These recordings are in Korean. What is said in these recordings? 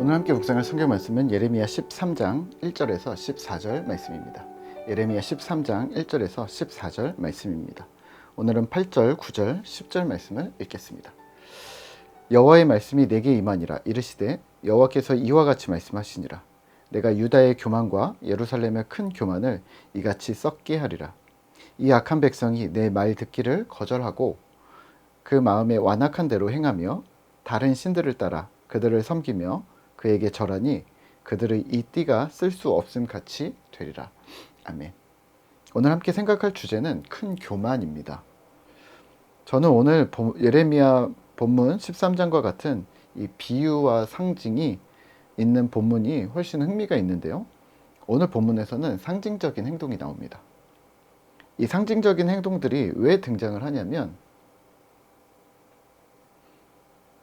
오늘 함께 묵상할 성경 말씀은 예레미야 13장 1절에서 14절 말씀입니다. 예레미야 13장 1절에서 14절 말씀입니다. 오늘은 8절, 9절, 10절 말씀을 읽겠습니다. 여호와의 말씀이 내게 임하니라 이르시되 여호와께서 이와 같이 말씀하시니라 내가 유다의 교만과 예루살렘의 큰 교만을 이같이 썩게 하리라 이 악한 백성이 내 말 듣기를 거절하고 그 마음에 완악한 대로 행하며 다른 신들을 따라 그들을 섬기며 그에게 절하니 그들의 이 띠가 쓸 수 없음 같이 되리라. 아멘. 오늘 함께 생각할 주제는 큰 교만입니다. 저는 오늘 예레미야 본문 13장과 같은 이 비유와 상징이 있는 본문이 훨씬 흥미가 있는데요. 오늘 본문에서는 상징적인 행동이 나옵니다. 이 상징적인 행동들이 왜 등장을 하냐면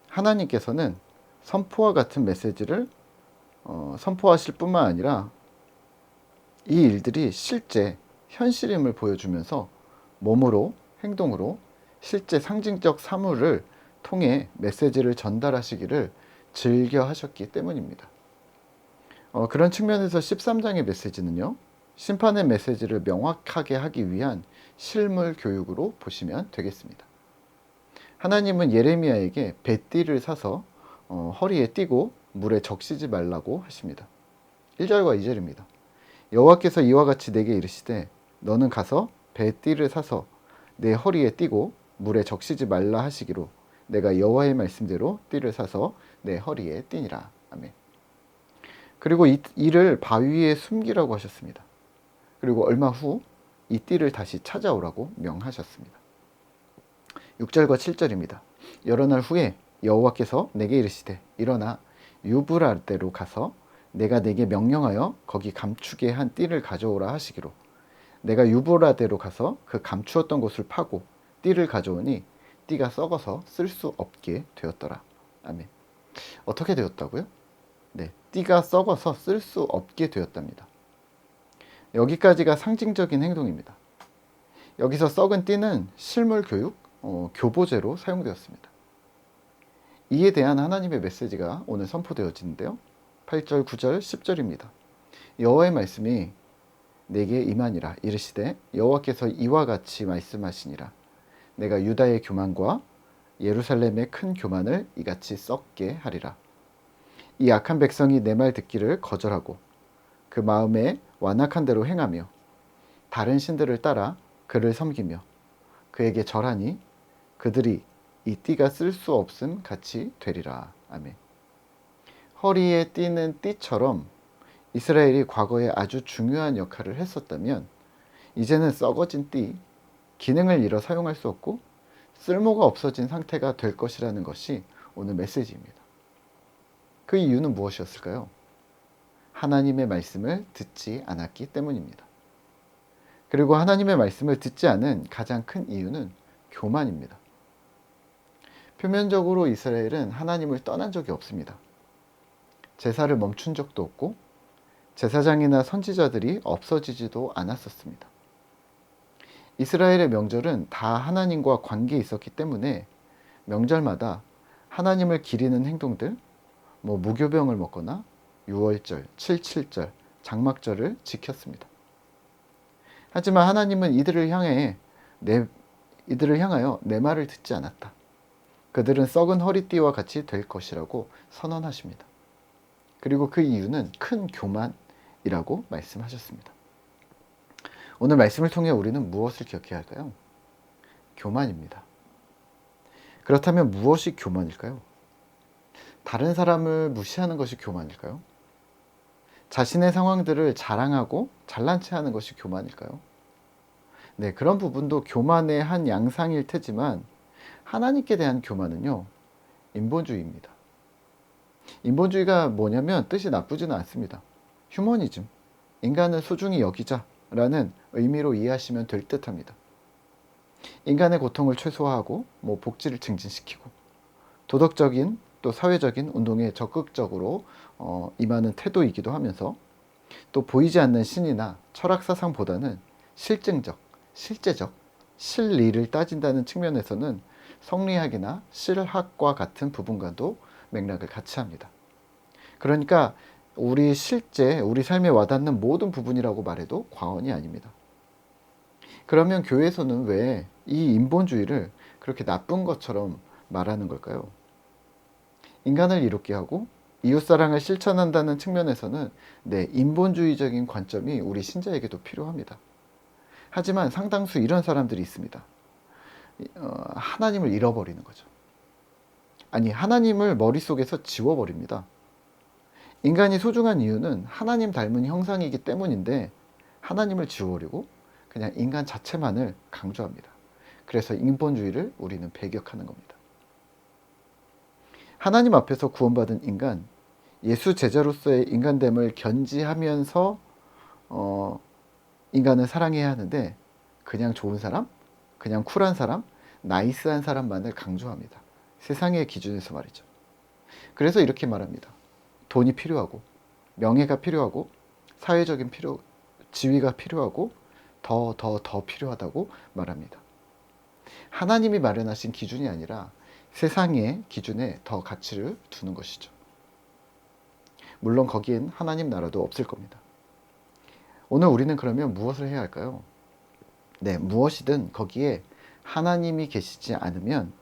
하나님께서는 선포와 같은 메시지를 어, 선포하실 뿐만 아니라 이 일들이 실제 현실임을 보여주면서 몸으로 행동으로 실제 상징적 사물을 통해 메시지를 전달하시기를 즐겨 하셨기 때문입니다. 어, 그런 측면에서 13장의 메시지는요, 심판의 메시지를 명확하게 하기 위한 실물 교육으로 보시면 되겠습니다. 하나님은 예레미야에게 배띠를 사서 어, 허리에 띠고 물에 적시지 말라고 하십니다. 1절과 2절입니다. 여호와께서 이와 같이 내게 이르시되 너는 가서 배띠를 사서 내 허리에 띠고 물에 적시지 말라 하시기로 내가 여호와의 말씀대로 띠를 사서 내 허리에 띠니라. 아멘. 그리고 이, 이를 바위에 숨기라고 하셨습니다. 그리고 얼마 후 이 띠를 다시 찾아오라고 명하셨습니다. 6절과 7절입니다. 여러 날 후에 여호와께서 내게 이르시되 일어나 유브라데로 가서 내가 내게 명령하여 거기 감추게 한 띠를 가져오라 하시기로 내가 유브라데로 가서 그 감추었던 곳을 파고 띠를 가져오니 띠가 썩어서 쓸 수 없게 되었더라. 아멘. 어떻게 되었다고요? 네, 띠가 썩어서 쓸 수 없게 되었답니다. 여기까지가 상징적인 행동입니다. 여기서 썩은 띠는 실물 교육, 어, 교보제로 사용되었습니다. 이에 대한 하나님의 메시지가 오늘 선포되어지는데요. 8절, 9절, 10절입니다. 여호와의 말씀이 내게 임하니라 이르시되 여호와께서 이와 같이 말씀하시니라 내가 유다의 교만과 예루살렘의 큰 교만을 이같이 썩게 하리라. 이 악한 백성이 내 말 듣기를 거절하고 그 마음에 완악한 대로 행하며 다른 신들을 따라 그를 섬기며 그에게 절하니 그들이 이 띠가 쓸 수 없음 같이 되리라. 아멘. 허리에 띠는 띠처럼 이스라엘이 과거에 아주 중요한 역할을 했었다면 이제는 썩어진 띠, 기능을 잃어 사용할 수 없고 쓸모가 없어진 상태가 될 것이라는 것이 오늘 메시지입니다. 그 이유는 무엇이었을까요? 하나님의 말씀을 듣지 않았기 때문입니다. 그리고 하나님의 말씀을 듣지 않은 가장 큰 이유는 교만입니다. 표면적으로 이스라엘은 하나님을 떠난 적이 없습니다. 제사를 멈춘 적도 없고 제사장이나 선지자들이 없어지지도 않았었습니다. 이스라엘의 명절은 다 하나님과 관계 있었기 때문에 명절마다 하나님을 기리는 행동들, 뭐 무교병을 먹거나 6월절, 77절, 장막절을 지켰습니다. 하지만 하나님은 이들을 향해 내 이들을 향하여 내 말을 듣지 않았다. 그들은 썩은 허리띠와 같이 될 것이라고 선언하십니다. 그리고 그 이유는 큰 교만이라고 말씀하셨습니다. 오늘 말씀을 통해 우리는 무엇을 기억해야 할까요? 교만입니다. 그렇다면 무엇이 교만일까요? 다른 사람을 무시하는 것이 교만일까요? 자신의 상황들을 자랑하고 잘난 체 하는 것이 교만일까요? 네, 그런 부분도 교만의 한 양상일 테지만 하나님께 대한 교만은요, 인본주의입니다. 인본주의가 뭐냐면 뜻이 나쁘지는 않습니다. 휴머니즘, 인간을 소중히 여기자라는 의미로 이해하시면 될 듯합니다. 인간의 고통을 최소화하고 뭐 복지를 증진시키고 도덕적인 또 사회적인 운동에 적극적으로 어, 임하는 태도이기도 하면서 또 보이지 않는 신이나 철학 사상보다는 실증적, 실제적, 실리를 따진다는 측면에서는 성리학이나 실학과 같은 부분과도 맥락을 같이 합니다. 그러니까 우리 실제 우리 삶에 와닿는 모든 부분이라고 말해도 과언이 아닙니다. 그러면 교회에서는 왜 이 인본주의를 그렇게 나쁜 것처럼 말하는 걸까요? 인간을 이롭게 하고 이웃사랑을 실천한다는 측면에서는 네, 인본주의적인 관점이 우리 신자에게도 필요합니다. 하지만 상당수 이런 사람들이 있습니다. 어, 하나님을 잃어버리는 거죠. 아니, 하나님을 머릿속에서 지워버립니다. 인간이 소중한 이유는 하나님 닮은 형상이기 때문인데 하나님을 지워버리고 그냥 인간 자체만을 강조합니다. 그래서 인본주의를 우리는 배격하는 겁니다. 하나님 앞에서 구원받은 인간, 예수 제자로서의 인간됨을 견지하면서 어, 인간을 사랑해야 하는데 그냥 좋은 사람, 그냥 쿨한 사람, 나이스한 사람만을 강조합니다. 세상의 기준에서 말이죠. 그래서 이렇게 말합니다. 돈이 필요하고 명예가 필요하고 사회적인 필요, 지위가 필요하고 더 더 더 필요하다고 말합니다. 하나님이 마련하신 기준이 아니라 세상의 기준에 더 가치를 두는 것이죠. 물론 거기엔 하나님 나라도 없을 겁니다. 오늘 우리는 그러면 무엇을 해야 할까요? 네, 무엇이든 거기에 하나님이 계시지 않으면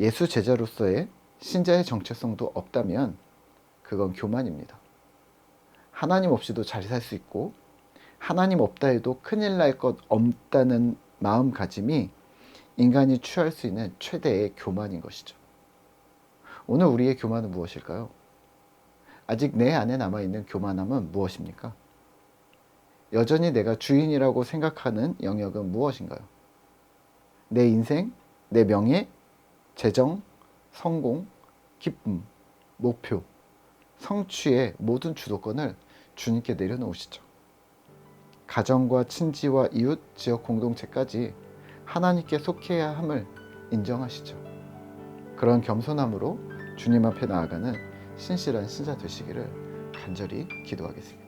예수 제자로서의 신자의 정체성도 없다면 그건 교만입니다. 하나님 없이도 잘 살 수 있고 하나님 없다 해도 큰일 날 것 없다는 마음가짐이 인간이 취할 수 있는 최대의 교만인 것이죠. 오늘 우리의 교만은 무엇일까요? 아직 내 안에 남아있는 교만함은 무엇입니까? 여전히 내가 주인이라고 생각하는 영역은 무엇인가요? 내 인생, 내 명예, 재정, 성공, 기쁨, 목표, 성취의 모든 주도권을 주님께 내려놓으시죠. 가정과 친지와 이웃, 지역 공동체까지 하나님께 속해야 함을 인정하시죠. 그런 겸손함으로 주님 앞에 나아가는 신실한 신자 되시기를 간절히 기도하겠습니다.